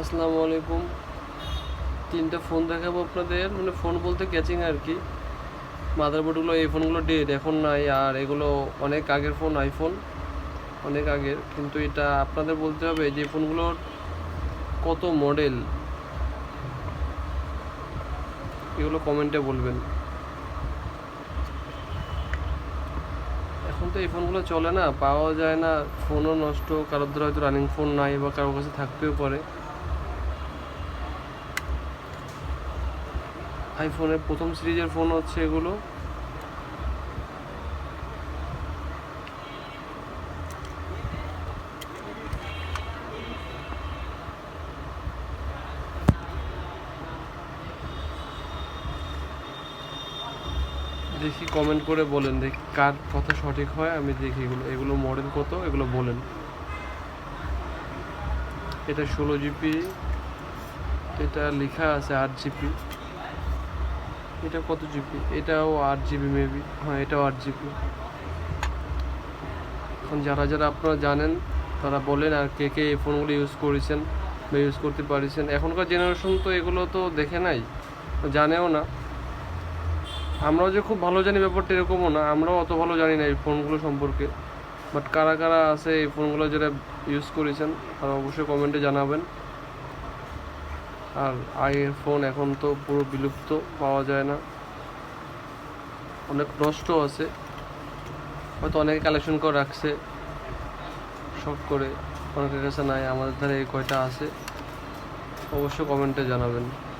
আসসালামু আলাইকুম। তিনটে ফোন দেখাবো আপনাদের। মানে ফোন বলতে ক্যাচিং আর কি। মাদারবোর্ডগুলো এই ফোনগুলো ডেট এখন নাই। আর এগুলো অনেক আগের ফোন আইফোন অনেক আগের। কিন্তু এটা আপনাদের বলতে হবে, যে ফোনগুলোর কত মডেল এগুলো কমেন্টে বলবেন। এখন তো এই ফোনগুলো চলে না। পাওয়া যায় না। ফোনও নষ্ট। কারোর ধরে হয়তো রানিং ফোন নাই বা কারোর কাছে থাকতেও পারে। আইফোনের প্রথম সিরিজের ফোন হচ্ছে এগুলো। দেখি কমেন্ট করে বলেন, দেখি কার কথা সঠিক হয়, আমি দেখি এগুলো এগুলো মডেল কত, এগুলো বলেন। এটা ষোলো জিবি এটা লেখা আছে আট জিবি এটা কত জিবি এটাও আট জিবি মেবি হ্যাঁ এটাও আট জিবি এখন যারা যারা আপনারা জানেন, তারা বলেন আর কে কে এই ফোনগুলো ইউজ করেছেন বা ইউজ করতে পারিছেন। এখনকার জেনারেশন তো এগুলো তো দেখে নাই, জানেও না। আমরাও যে খুব ভালো জানি ব্যাপারটা এরকমও না, আমরাও অত ভালো জানি না এই ফোনগুলো সম্পর্কে। বাট কারা কারা আছে এই ফোনগুলো যারা ইউজ করেছেন, তারা অবশ্যই কমেন্টে জানাবেন। আর আগের ফোন এখন তো পুরো বিলুপ্ত, পাওয়া যায় না। অনেক নষ্ট আছে। হয়তো অনেকে কালেকশন করে রাখছে, শখ করে। অনেকের কাছে নাই, আমাদের ধারে এই কয়টা আছে। অবশ্যই কমেন্টে জানাবেন।